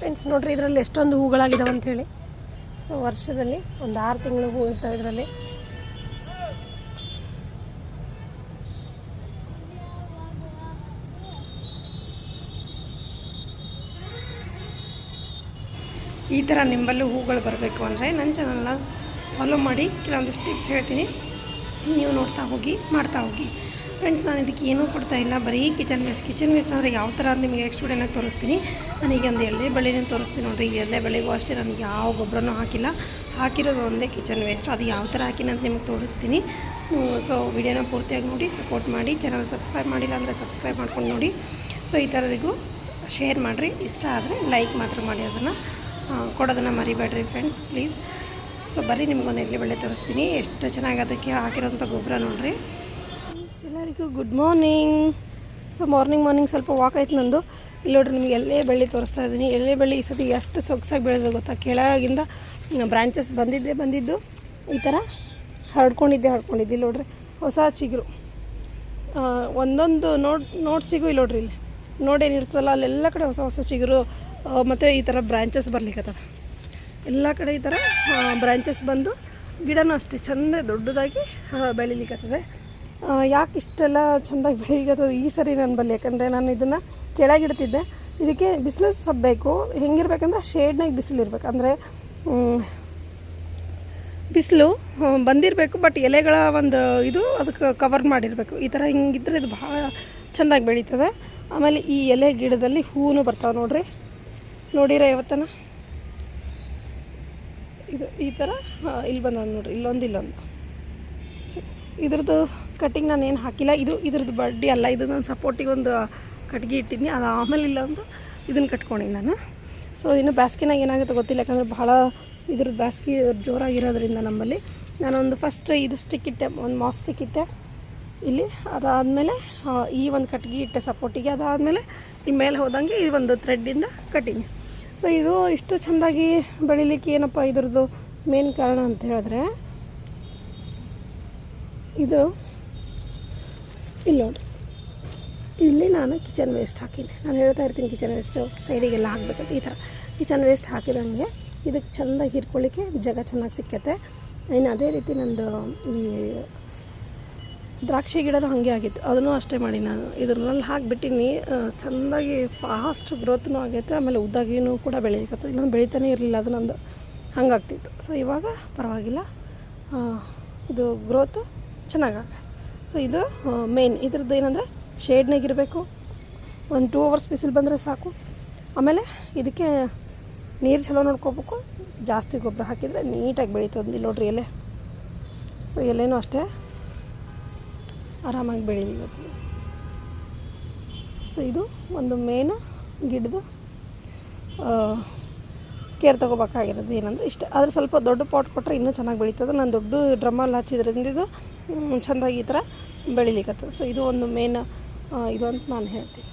Friends, ನೋಡ್ರಿ ಇದರಲ್ಲಿ ಎಷ್ಟೊಂದು ಹೂಗಳಾಗಿದ್ದಾವೆ ಅಂಥೇಳಿ. ಸೊ ವರ್ಷದಲ್ಲಿ ಒಂದು ಆರು ತಿಂಗಳು ಹೂ ಇರ್ತವೆ ಇದರಲ್ಲಿ. ಈ ಥರ ನಿಂಬಲ್ಲೂ ಹೂಗಳು ಬರಬೇಕು ಅಂದರೆ ನನ್ನ ಚಾನಲ್ನ ಫಾಲೋ ಮಾಡಿ, ಕೆಲವೊಂದಿಷ್ಟು ಟಿಪ್ಸ್ ಹೇಳ್ತೀನಿ. ನೀವು ನೋಡ್ತಾ ಹೋಗಿ, ಮಾಡ್ತಾ ಹೋಗಿ. ಫ್ರೆಂಡ್ಸ್ ನಾನು ಇದಕ್ಕೆ ಏನೂ ಕೊಡ್ತಾ ಇಲ್ಲ. ಬರೀ ಕಿಚನ್ ವೇಸ್ಟ್ ಕಿಚನ್ ವೇಸ್ಟ್ ಅಂದರೆ ಯಾವ ಥರ ಅಂತ ನಿಮಗೆ ನೆಕ್ಸ್ಟ್ ವಿಡಿಯೋನಾಗ ತೋರಿಸ್ತೀನಿ. ನನಗೆ ಒಂದು ಎಳ್ಳೆ ಬೆಳೆನೇ ತೋರಿಸ್ತೀನಿ ನೋಡಿರಿ. ಈ ಎಳ್ಳೆ ಬೆಳೆಗೂ ಅಷ್ಟೇ ನನಗೆ ಯಾವ ಗೊಬ್ಬರನೂ ಹಾಕಿಲ್ಲ. ಹಾಕಿರೋದು ಒಂದೇ ಕಿಚನ್ ವೇಸ್ಟ್ ಅದು ಯಾವ ಥರ ಹಾಕಿನ ಅಂತ ನಿಮಗೆ ತೋರಿಸ್ತೀನಿ. ಸೊ ವಿಡಿಯೋನ ಪೂರ್ತಿಯಾಗಿ ನೋಡಿ ಸಪೋರ್ಟ್ ಮಾಡಿ. ಚಾನಲ್ ಸಬ್ಸ್ಕ್ರೈಬ್ ಮಾಡಿಲ್ಲ ಅಂದರೆ ಸಬ್ಸ್ಕ್ರೈಬ್ ಮಾಡ್ಕೊಂಡು ನೋಡಿ. ಸೊ ಈ ಥರರಿಗೂ ಶೇರ್ ಮಾಡಿರಿ. ಇಷ್ಟ ಆದರೆ ಲೈಕ್ ಮಾತ್ರ ಮಾಡಿ ಅದನ್ನು. ಕೊಡೋದನ್ನು ಮರಿಬೇಡ್ರಿ ಫ್ರೆಂಡ್ಸ್ ಪ್ಲೀಸ್ ಸೊ ಬರೀ ನಿಮಗೊಂದು ಎಳ್ಳೆ ಬಳ್ಳಿ ತೋರಿಸ್ತೀನಿ. ಎಷ್ಟು ಚೆನ್ನಾಗಿ ಅದಕ್ಕೆ ಹಾಕಿರೋಂಥ ಗೊಬ್ಬರ ನೋಡಿರಿ. ಎಲ್ಲರಿಗೂ good morning so morning morning ಸ್ವಲ್ಪ ವಾಕ್ ಆಯ್ತು ನಂದು. ಇಲ್ಲಿ ನೋಡ್ರಿ ನಿಮಗೆ ಎಲ್ಲೇ ಬಳ್ಳಿ ತೋರಿಸ್ತಾ ಇದ್ದೀನಿ. ಎಲ್ಲೇ ಬಳ್ಳಿ ಈ ಸತಿ ಎಷ್ಟು ಸೊಗಸಾಗಿ ಬೆಳೆದು ಗೊತ್ತಾ? ಕೆಳಗಿಂದ ಬ್ರಾಂಚಸ್ ಬಂದಿದ್ದೆ ಬಂದಿದ್ದು. ಈ ಥರ ಹರಡ್ಕೊಂಡಿದ್ದೆ ಹರ್ಕೊಂಡಿದ್ದೆ ಇಲ್ಲಿ ನೋಡ್ರಿ ಹೊಸ ಚಿಗುರು. ಒಂದೊಂದು ನೋಡ್, ನೋಟ್ಸಿಗೂ ಇಲ್ಲಿ ನೋಡ್ರಿ ಇಲ್ಲಿ. ನೋಡೇನಿರ್ತದಲ್ಲ ಅಲ್ಲೆಲ್ಲ ಕಡೆ ಹೊಸ ಹೊಸ ಚಿಗುರು ಮತ್ತು ಈ ಥರ ಬ್ರಾಂಚಸ್ ಬರ್ಲಿಕ್ಕತ್ತದ ಎಲ್ಲ ಕಡೆ ಈ ಥರ ಬ್ರಾಂಚಸ್ ಬಂದು ಗಿಡನೂ ಅಷ್ಟೇ, ಚೆಂದ ದೊಡ್ಡದಾಗಿ ಬೆಳಿಲಿಕ್ಕತ್ತದೆ ಯಾಕೆ ಇಷ್ಟೆಲ್ಲ ಚೆಂದಾಗಿ ಬೆಳೀಗದ ಈ ಸರಿ ನನ್ನ ಬಲ್ಲಿ ಯಾಕಂದರೆ ನಾನು ಇದನ್ನು ಕೆಳಗಿಡ್ತಿದ್ದೆ. ಇದಕ್ಕೆ ಬಿಸಿಲು ಸಬ್ಬೇಕು. ಬೇಕು ಹೆಂಗಿರ್ಬೇಕಂದ್ರೆ ಶೇಡ್ನಾಗ ಬಿಸಿಲು ಇರಬೇಕು. ಅಂದರೆ ಬಿಸಿಲು ಬಂದಿರಬೇಕು, ಬಟ್ ಎಲೆಗಳ ಒಂದು ಇದು ಅದಕ್ಕೆ ಕವರ್ ಮಾಡಿರಬೇಕು. ಈ ಥರ ಹಿಂಗಿದ್ರೆ ಇದು ಭಾಳ ಚೆಂದಾಗಿ ಬೆಳೀತದೆ. ಆಮೇಲೆ ಈ ಎಲೆ ಗಿಡದಲ್ಲಿ ಹೂವು ಬರ್ತಾವೆ ನೋಡ್ರಿ. ನೋಡಿರ ಯಾವತ್ತನ? ಇದು ಈ ಥರ ಇಲ್ಲಿ ಬಂದ ನೋಡ್ರಿ. ಇಲ್ಲೊಂದು ಇಲ್ಲೊಂದು. ಇದ್ರದ್ದು ಕಟ್ಟಿಂಗ್ ನಾನು ಏನು ಹಾಕಿಲ್ಲ. ಇದು ಇದ್ರದ್ದು ಬಡ್ಡಿ ಅಲ್ಲ, ಇದು ನಾನು ಸಪೋರ್ಟಿಗೆ ಒಂದು ಕಟ್ಗೆ ಇಟ್ಟಿದ್ದೀನಿ ಅದು ಆಮೇಲೆ ಇಲ್ಲ ಒಂದು ಇದನ್ನು ಕಟ್ಕೊಂಡಿನಿ ನಾನು. ಸೊ ಇನ್ನು ಬ್ಯಾಸ್ಗಿನಾಗ ಏನಾಗುತ್ತೆ ಗೊತ್ತಿಲ್ಲ, ಯಾಕಂದರೆ ಭಾಳ ಇದ್ರದ್ದು ಬ್ಯಾಸ್ಗೆ ಜೋರಾಗಿರೋದ್ರಿಂದ ನಮ್ಮಲ್ಲಿ. ನಾನೊಂದು ಫಸ್ಟ್ ಇದು ಸ್ಟಿಕ್ ಇಟ್ಟೆ, ಒಂದು ಮಾಸ್ ಸ್ಟಿಕ್ ಇಟ್ಟೆ. ಇಲ್ಲಿ ಅದಾದಮೇಲೆ ಈ ಒಂದು ಕಟ್ಗೆ ಇಟ್ಟೆ ಸಪೋರ್ಟಿಗೆ ಅದಾದಮೇಲೆ ಈ ಮೇಲೆ ಹೋದಂಗೆ ಈ ಒಂದು ಥ್ರೆಡ್ಡಿಂದ ಕಟ್ಟಿನಿ ಸೊ ಇದು ಇಷ್ಟು ಚೆಂದಾಗಿ ಬೆಳಿಲಿಕ್ಕೆ ಏನಪ್ಪ ಇದ್ರದ್ದು ಮೇನ್ ಕಾರಣ ಅಂತ ಹೇಳಿದ್ರೆ ಇದು ಇಲ್ಲಿ ನೋಡಿ. ಇಲ್ಲಿ ನಾನು ಕಿಚನ್ ವೇಸ್ಟ್ ಹಾಕಿದ್ದೆ. ನಾನು ಹೇಳ್ತಾ ಇರ್ತೀನಿ ಕಿಚನ್ ವೇಸ್ಟು ಸೈಡಿಗೆಲ್ಲ ಹಾಕಬೇಕಂತ. ಈ ಥರ. ಕಿಚನ್ ವೇಸ್ಟ್ ಹಾಕಿದಂಗೆ ಇದಕ್ಕೆ ಚೆಂದ ಹೀರ್ಕೊಳ್ಳಿಕ್ಕೆ ಜಾಗ ಚೆನ್ನಾಗಿ ಸಿಕ್ಕತ್ತೆ. ಇನ್ನು ಅದೇ ರೀತಿ ನಂದು ಈ ದ್ರಾಕ್ಷಿ ಗಿಡನೂ ಹಾಗೆ ಆಗಿತ್ತು. ಅದನ್ನು ಅಷ್ಟೇ ಮಾಡಿ ನಾನು. ಇದ್ರಲ್ಲಿ ಹಾಕಿಬಿಟ್ಟಿನಿ. ಚೆಂದಾಗಿ ಫಾಸ್ಟ್ ಗ್ರೋತ್ನೂ ಆಗೈತೆ. ಆಮೇಲೆ ಉದ್ದಾಗಿನೂ ಕೂಡ ಬೆಳೀಲಿಕ್ಕೆ ಇನ್ನೊಂದು ಬೆಳೀತಾನೆ ಇರಲಿಲ್ಲ. ಅದು ನಂದು ಹಂಗಾಗ್ತಿತ್ತು. ಸೊ ಇವಾಗ ಪರವಾಗಿಲ್ಲ. ಇದು ಗ್ರೋತು ಚೆನ್ನಾಗಾಗತ್ತೆ ಸೊ ಇದು ಮೇನ್ ಇದ್ರದ್ದು ಏನಂದರೆ ಶೇಡ್ನಾಗಿರಬೇಕು ಒಂದು ಟೂ ಅವರ್ಸ್ ಬಿಸಿಲು ಬಂದರೆ ಸಾಕು. ಆಮೇಲೆ, ಇದಕ್ಕೆ ನೀರು ಚಲೋ ನೋಡ್ಕೋಬೇಕು. ಜಾಸ್ತಿ ಗೊಬ್ಬರ ಹಾಕಿದರೆ ನೀಟಾಗಿ ಬೆಳೀತದೆ ಇಲ್ಲಿ ನೋಡ್ರಿ ಎಲೆ. ಸೊ ಎಲೆನೂ ಅಷ್ಟೇ ಆರಾಮಾಗಿ ಬೆಳೀಲಿ ಇವತ್ತು. ಸೊ ಇದು ಒಂದು ಮೇನ್ ಗಿಡದು ಕೇರ್ ತೊಗೋಬೇಕಾಗಿರೋದು ಏನಂದ್ರೆ ಇಷ್ಟ. ಆದರೆ ಸ್ವಲ್ಪ ದೊಡ್ಡ ಪಾಟ್ ಕೊಟ್ಟರೆ ಇನ್ನೂ ಚೆನ್ನಾಗಿ ಬೆಳೀತದೆ. ನಾನು ದೊಡ್ಡ ಡ್ರಮ್ಮಲ್ಲಿ ಹಚ್ಚಿದ್ರಿಂದ ಇದು ಚೆಂದಾಗಿ ಈ ಥರ ಬೆಳಿಲಿಕ್ಕತ್ತದ ಸೊ ಇದು ಒಂದು ಮೇನ್ ಇದು ಅಂತ ನಾನು ಹೇಳ್ತೀನಿ.